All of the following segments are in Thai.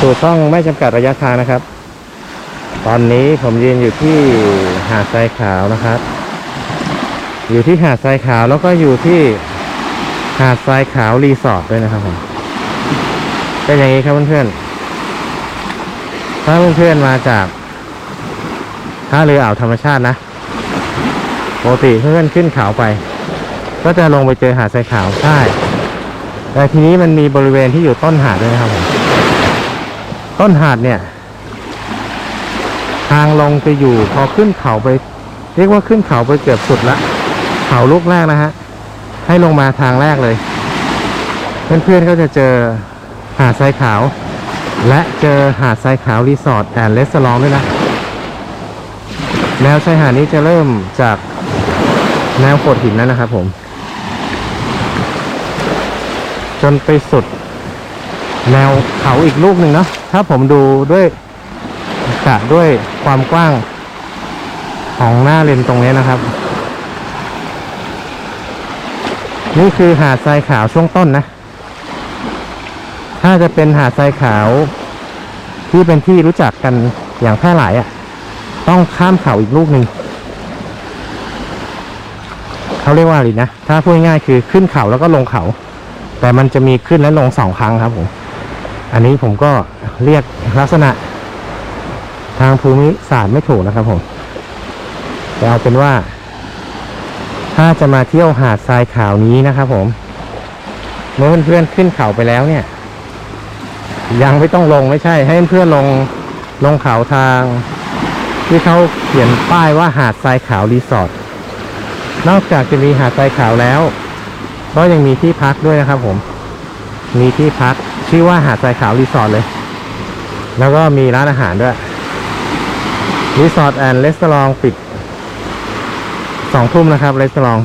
สู่ช่องไม่จำกัดระยะทางนะครับ ตอนนี้ผมยืนอยู่ที่หาดทรายขาวนะครับ อยู่ที่หาดทรายขาวแล้วก็อยู่ที่หาดทรายขาวรีสอร์ทด้วยนะครับผมเป็นอย่างนี้ครับเพื่อนๆถ้าเพื่อนๆมาจากท่าเรืออ่าวธรรมชาตินะปกติเพื่อนๆขึ้นเขาไป ก็จะลงไปเจอหาดทรายขาวใช่แต่ทีนี้มันมีบริเวณที่อยู่ต้นหาดด้วยนะครับผม ต้นหาดเนี่ย ทางลงจะอยู่พอขึ้นเขาไป เรียกว่าขึ้นเขาไปเกือบสุดละ เขาลูกแรกนะฮะ ให้ลงมาทางแรกเลย เพื่อนๆก็จะเจอหาดทรายขาว และเจอหาดทรายขาวรีสอร์ทแอนด์เลสลองด้วยนะ แนวชายหาดนี้จะเริ่มจากแนวโขดหินนั่นนะครับผม จนไปสุด แนวเขาอีกลูกหนึ่งเนาะถ้าผมดูด้วยกะด้วยความกว้างของหน้าเลนตรงนี้นะครับ นี่คือหาดทรายขาวช่วงต้นนะ ถ้าจะเป็นหาดทรายขาวที่เป็นที่รู้จักกันอย่างแพร่หลายอะ่ะ ต้องข้ามเขาอีกลูกหนึ่งเขาเรียกว่าอะไรนะ ถ้าพูดง่ายๆคือขึ้นเขาแล้วก็ลงเขา แต่มันจะมีขึ้นและลงสองครั้งครับผม อันนี้ผมก็เรียกลักษณะทางภูมิศาสตร์ไม่ถูกนะครับผมแต่เอาเป็นว่า ถ้าจะมาเที่ยวหาดทรายขาวนี้นะครับผม เมื่อเพื่อนๆขึ้นเขาไปแล้วเนี่ย ยังไม่ต้องลงไม่ใช่ ให้เพื่อนลงลงเขาทาง ที่เขาเขียนป้ายว่าหาดทรายขาวรีสอร์ทนอกจากจะมีหาดทรายขาวแล้ว ก็ยังมีที่พักด้วยนะครับผม มีที่พัก ชื่อว่าหาดทรายขาวรีสอร์ทเลย แล้วก็มีร้านอาหารด้วย รีสอร์ทแอนด์เลสตอรองปิดสองทุ่มนะครับเลสตอรอง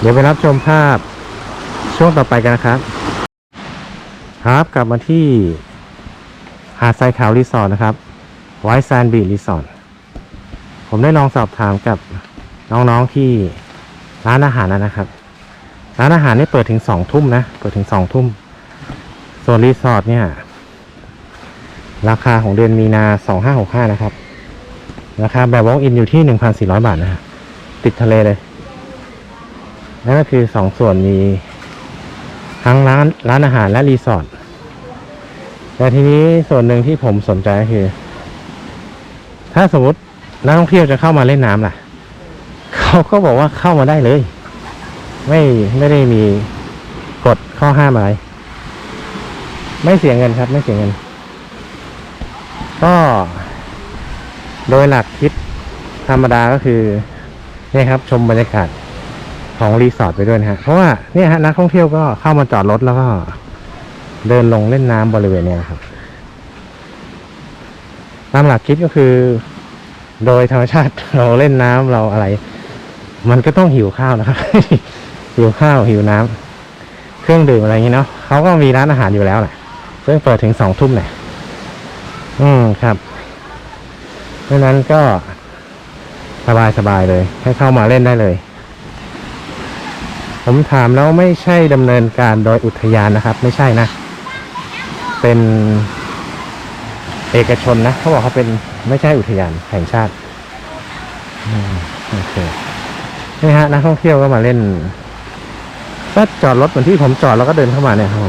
เดี๋ยวไปรับชมภาพช่วงต่อไปกันนะครับ ครับกลับมาที่ หาดทรายขาวรีสอร์ทนะครับไวท์แซนบีรีสอร์ทผมได้ลองสอบถามกับน้องๆที่ร้านอาหารแล้วนะครับ ร้านอาหารนี่เปิดถึงสองทุ่มนะ เปิดถึงสองทุ่ม ส่วนรีสอร์ทเนี่ย ราคาของเดือนมีนาสองห้าหกห้านะครับ ราคาแบบวอล์กอินอยู่ที่หนึ่งพันสี่ร้อยบาทนะฮะติดทะเลเลยนั่นก็คือสองส่วนมีทั้งร้านร้านอาหารและรีสอร์ทแต่ทีนี้ส่วนหนึ่งที่ผมสนใจก็คือ ถ้าสมมตินักท่องเที่ยวจะเข้ามาเล่นน้ำล่ะ เขาก็บอกว่าเข้ามาได้เลย ไม่ไม่ได้มีกฎข้อห้ามอะไร ไม่เสียเงินครับ ไม่เสียเงิน ก็ โดยหลักคิดธรรมดาก็คือเนี่ยครับ ชมบรรยากาศของรีสอร์ทไปด้วยนะฮะเพราะว่าเนี่ยฮะนักท่องเที่ยวก็เข้ามาจอดรถแล้วก็ เดินลงเล่นน้ำบริเวณเนี้ยครับตามหลักคิดก็คือ โดยธรรมชาติเราเล่นน้ำเราอะไร มันก็ต้องหิวข้าวนะครับหิวข้าวหิวน้ำเครื่องดื่มอะไรอย่างนี้เนาะเขาก็มีร้านอาหารอยู่แล้วแหละ ซึ่งเปิดถึงสองทุ่มเนี่ยอืมครับเพราะนั้นก็สบายสบายเลย ให้เข้ามาเล่นได้เลย ผมถามแล้วไม่ใช่ดำเนินการโดยอุทยานนะครับ ไม่ใช่นะ เป็นเอกชนนะเขาบอกเขาเป็นไม่ใช่อุทยานแห่งชาติอืมโอเคนี่ฮะนักท่องเที่ยวก็มาเล่นก็จอดรถเหมือนที่ผมจอดแล้วก็เดินเข้ามาเนี่ยครับ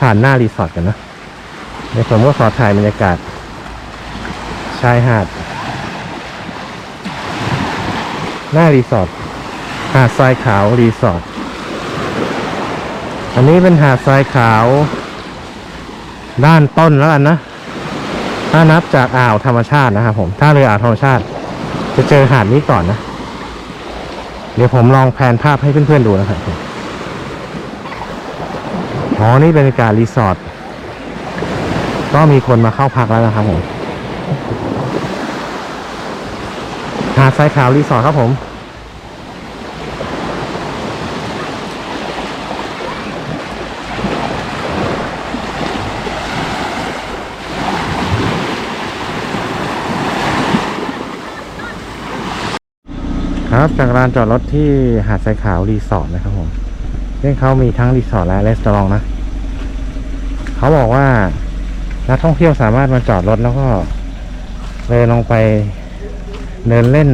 ผ่านหน้ารีสอร์ทกันนะ ดี๋ยวผมก็ขอถ่ายบรรยากาศ ชายหาด หน้ารีสอร์ทหาดทรายขาวรีสอร์ทอันนี้เป็นหาดทรายขาว ด้านต้นแล้วกันนะ ถ้านับจากอ่าวธรรมชาตินะครับผม ถ้าเรืออ่าวธรรมชาติ จะเจอหาดนี้ก่อนนะ เดี๋ยวผมลองแพนภาพให้เพื่อนๆดูนะครับผมอ๋อนี่เป็นบรรยากาศรีสอร์ท ก็มีคนมาเข้าพักแล้วนะครับผมหาดทรายขาวรีสอร์ทครับผมครับจากลานจอดรถที่หาดทรายขาวรีสอร์ทนะครับผมซึ่งเขามีทั้งรีสอร์ทและรีสอร์ทนะ เขาบอกว่า นักท่องเที่ยวสามารถมาจอดรถแล้วก็เดินลงไปเดินเล่น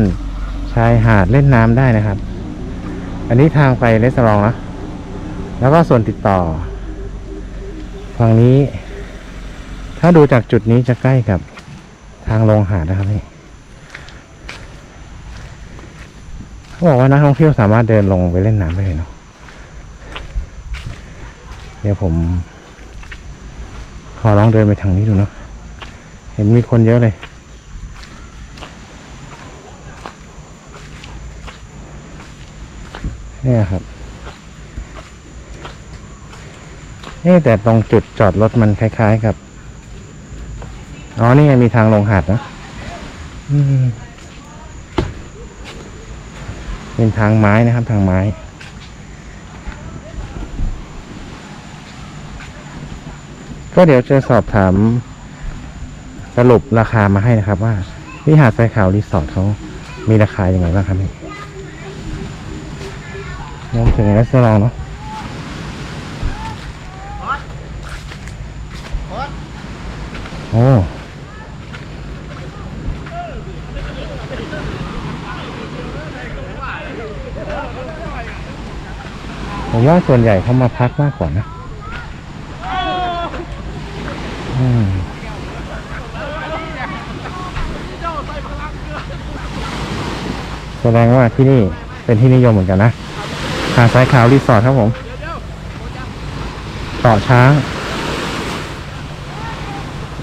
ชายหาดเล่นน้ำได้นะครับ อันนี้ทางไปเลสลองนะ แล้วก็ส่วนติดต่อฝั่งนี้ ถ้าดูจากจุดนี้จะใกล้กับทางลงหาดนะครับนี่เขาบอกว่านักท่องเที่ยวสามารถเดินลงไปเล่นน้ำได้เลยเนาะเดี๋ยวผม ขอลองเดินไปทางนี้ดูเนาะเห็นมีคนเยอะเลยเนี่ยครับเอ๊ะแต่ตรงจุดจอดรถมันคล้ายๆกับ อ๋อ นี่ไงมีทางลงหาดนะเป็นทางไม้นะครับทางไม้ ก็เดี๋ยวจะสอบถามสรุปราคามาให้นะครับ ว่าที่หาดทรายขาวรีสอร์ทเขามีราคาอยังไงบ้างครับนี่รวมถึงรีสอร์ทเนาะโอ้ผมว่าส่วนใหญ่เขามาพักมากกว่านะ อืม แสดงว่าที่นี่เป็นที่นิยมเหมือนกันนะหาดทรายขาวรีสอร์ทครับผมต่อช้าง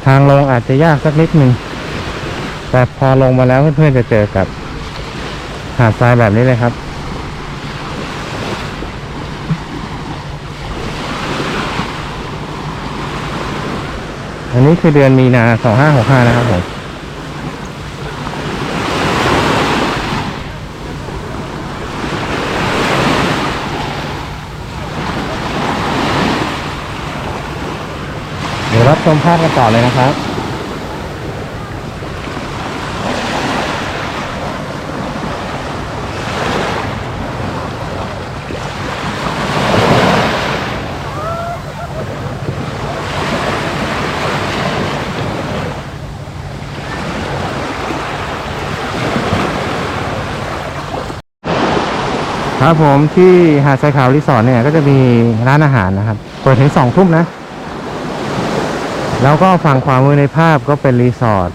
ทางลงอาจจะยากสักนิดนึงแต่พอลงมาแล้วเพื่อนๆจะเจอกับหาดทรายแบบนี้เลยครับ อันนี้คือเดือนมีนาสองห้าหกห้านะครับผมเดี๋ยวรับชมภาพกันต่อเลยนะครับ ครับผมที่หาดทรายขาวรีสอร์ทเนี่ยก็จะมีร้านอาหารนะครับ เปิดถึงสองทุ่มนะ แล้วก็ฝั่งขวามือในภาพก็เป็นรีสอร์ท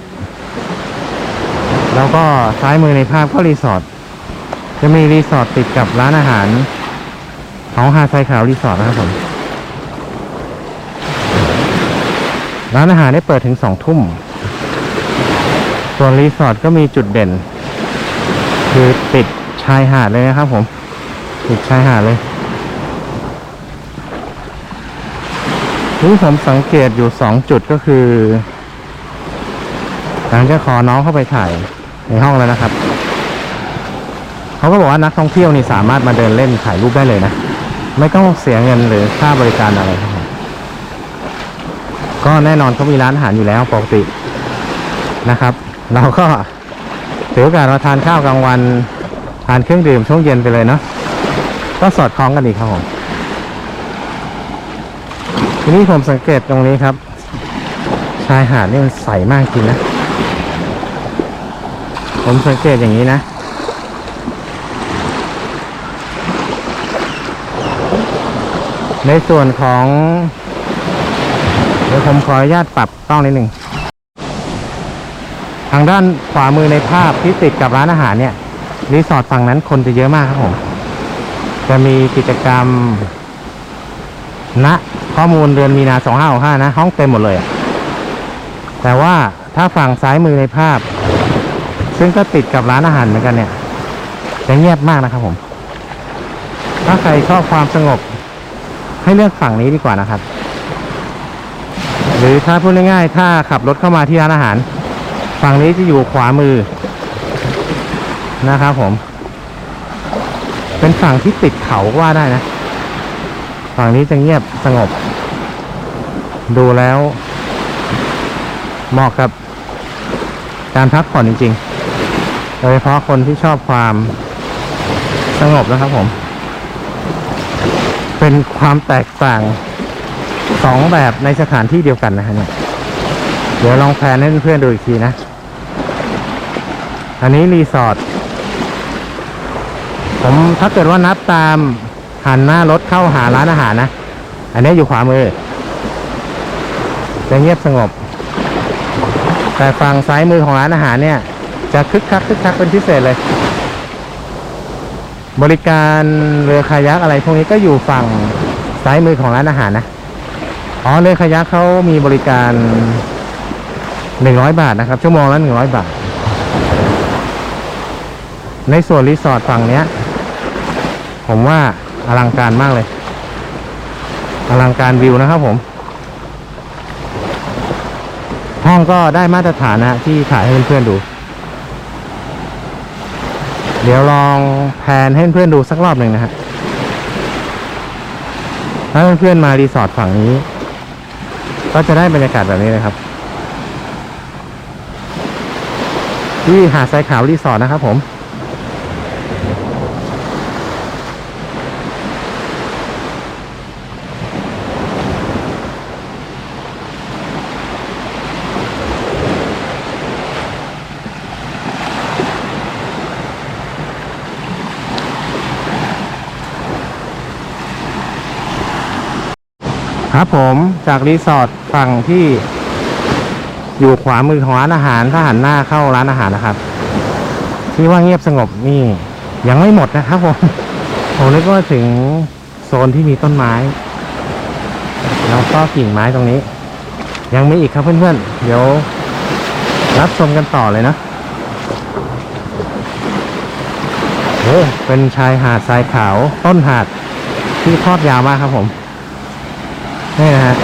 แล้วก็ซ้ายมือในภาพก็รีสอร์ทจะมีรีสอร์ทติดกับร้านอาหาร ของหาดทรายขาวรีสอร์ทนะครับผมร้านอาหารได้เปิดถึงสองทุ่มส่วนรีสอร์ทก็มีจุดเด่น คือติดชายหาดเลยนะครับผม ติดชายหาดเลยที่ผมสังเกตอยู่สองจุดก็คือ หลังจากขอน้องเข้าไปถ่ายในห้องแล้วนะครับ เขาก็บอกว่านักท่องเที่ยวนี่สามารถมาเดินเล่นถ่ายรูปได้เลยนะ ไม่ต้องเสียเงินหรือค่าบริการอะไรครับก็แน่นอนเขามีร้านอาหารอยู่แล้วปกตินะครับ เราก็ถือโอกาสมาทานข้าวกลางวัน ทานเครื่องดื่มช่วงเย็นไปเลยเนาะ ก็สอดคล้องกันอีกครับผมทีนี้ผมสังเกตตรงนี้ครับ ชายหาดนี่มันใสมากจริงนะ ผมสังเกตอย่างนี้นะ ในส่วนของ เดี๋ยวผมขออนุญาตปรับกล้องนิดหนึ่งทางด้านขวามือในภาพที่ติดกับร้านอาหารเนี่ยรีสอร์ทฝั่งนั้นคนจะเยอะมากครับผม จะมีกิจกรรมณข้อมูลเดือนมีนาสองห้าห้านะ ห้องเต็มหมดเลย แต่ว่าถ้าฝั่งซ้ายมือในภาพ ซึ่งก็ติดกับร้านอาหารเหมือนกันเนี่ยจะเงียบมากนะครับผม ถ้าใครชอบความสงบ ให้เลือกฝั่งนี้ดีกว่านะครับ หรือถ้าพูดง่ายๆ ถ้าขับรถเข้ามาที่ร้านอาหาร ฝั่งนี้จะอยู่ขวามือนะครับผม เป็นฝั่งที่ติดเขาก็ว่าได้นะ ฝั่งนี้จะเงียบสงบ ดูแล้วเหมาะกับ การพักผ่อนจริงๆ โดยเฉพาะคนที่ชอบความสงบนะครับผม เป็นความแตกต่างสองแบบในสถานที่เดียวกันนะฮะเนี่ยดี๋ยวลองแพลนให้เพื่อนๆดูอีกทีนะ อันนี้รีสอร์ท ผมถ้าเกิดว่านับตามหันหน้ารถเข้าหาร้านอาหารนะ อันนี้อยู่ขวามือจะเงียบสงบ แต่ฝั่งซ้ายมือของร้านอาหารเนี่ย จะคึกคักคึกคักเป็นพิเศษเลย บริการเรือคายักอะไรพวกนี้ก็อยู่ฝั่งซ้ายมือของร้านอาหารนะ อ๋อเรือคายักเขามีบริการหนึ่งร้อยบาทนะครับ ชั่วโมงละหนึ่งร้อยบาท ในส่วนรีสอร์ทฝั่งเนี้ย ผมว่าอลังการมากเลย อลังการวิวนะครับผม ห้องก็ได้มาตรฐานนะที่ถ่ายให้เพื่อนๆดู เดี๋ยวลองแพนให้เพื่อนๆดูสักรอบหนึ่งนะฮะถ้าเพื่อนๆมารีสอร์ทฝั่งนี้ ก็จะได้บรรยากาศแบบนี้เลยครับ ที่หาดทรายขาวรีสอร์ทนะครับผม ครับผมจากรีสอร์ทฝั่งที่อยู่ขวามือของร้านอาหารถ้าหันหน้าเข้าร้านอาหารนะครับที่ว่าเงียบสงบนี่ ยังไม่หมดนะครับผมผมนึกว่าถึงโซนที่มีต้นไม้แล้วก็กิ่งไม้ตรงนี้ ยังมีอีกครับเพื่อนๆเดี๋ยว รับชมกันต่อเลยนะโอ้เป็นชายหาดทรายขาวต้นหาดที่ทอดยาวมากครับผม นี่นะฮะ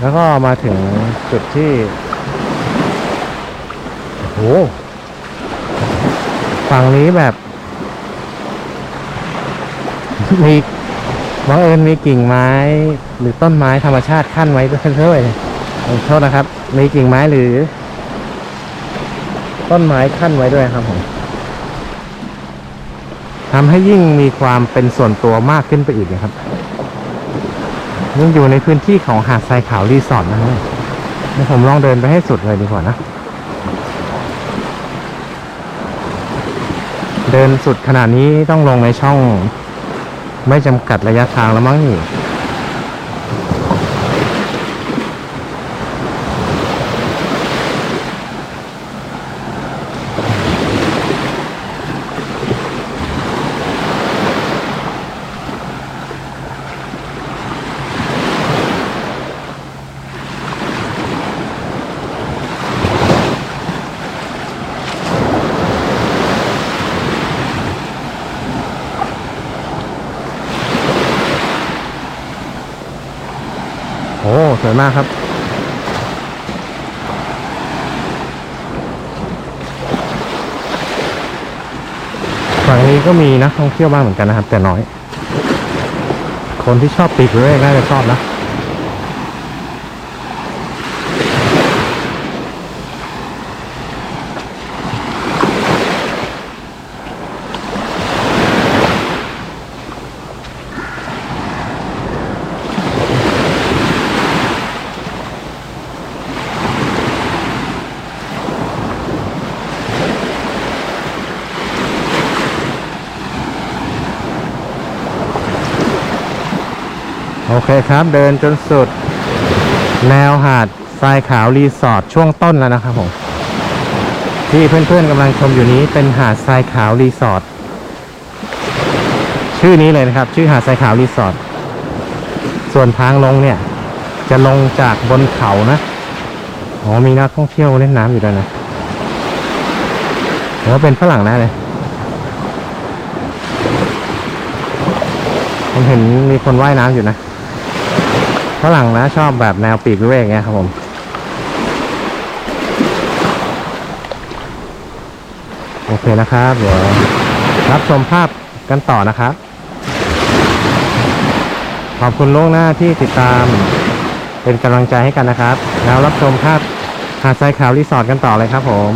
แล้วก็มาถึงจุดที่ โอ้โหฝั่งนี้แบบ มีบังเอิญมีกิ่งไม้หรือต้นไม้ธรรมชาติขั้นไว้ด้วยขอโทษนะครับ มีกิ่งไม้หรือ ต้นไม้ขั้นไว้ด้วยครับผมทำให้ยิ่งมีความเป็นส่วนตัวมากขึ้นไปอีกนะครับยิ่งอยู่ในพื้นที่ของหาดทรายขาวรีสอร์ทนะฮะผมลองเดินไปให้สุดเลยดีกว่านะ เดินสุดขนาดนี้ต้องลงในช่อง ไม่จำกัดระยะทางแล้วมั้งนี่ โอ้สวยมากครับ ฝั่งนี้ก็มีนักท่องเที่ยวบ้างเหมือนกันนะครับ แต่น้อย คนที่ชอบปีกเรื่อยน่าจะชอบนะ โอเคครับเดินจนสุด แนวหาดทรายขาวรีสอร์ทช่วงต้นแล้วนะครับผมที่เพื่อนๆกำลังชมอยู่นี้เป็นหาดทรายขาวรีสอร์ทชื่อนี้เลยนะครับ ชื่อหาดทรายขาวรีสอร์ทส่วนทางลงเนี่ย จะลงจากบนเขานะอ๋อมีนักท่องเที่ยวเล่นน้ำอยู่ด้วยนะผมว่าเป็นฝรั่งแน่เลยผมเห็นมีคนว่ายน้ำอยู่นะ ฝรั่งนะชอบแบบแนวปีกวิเวกเงี้ยครับผมโอเคนะครับเดี๋ยวรับชมภาพกันต่อนะครับ ขอบคุณล่วงหน้าที่ติดตามเป็นกำลังใจให้กันนะครับ แล้วรับชมภาพหาดทรายขาวรีสอร์ทกันต่อเลยครับผม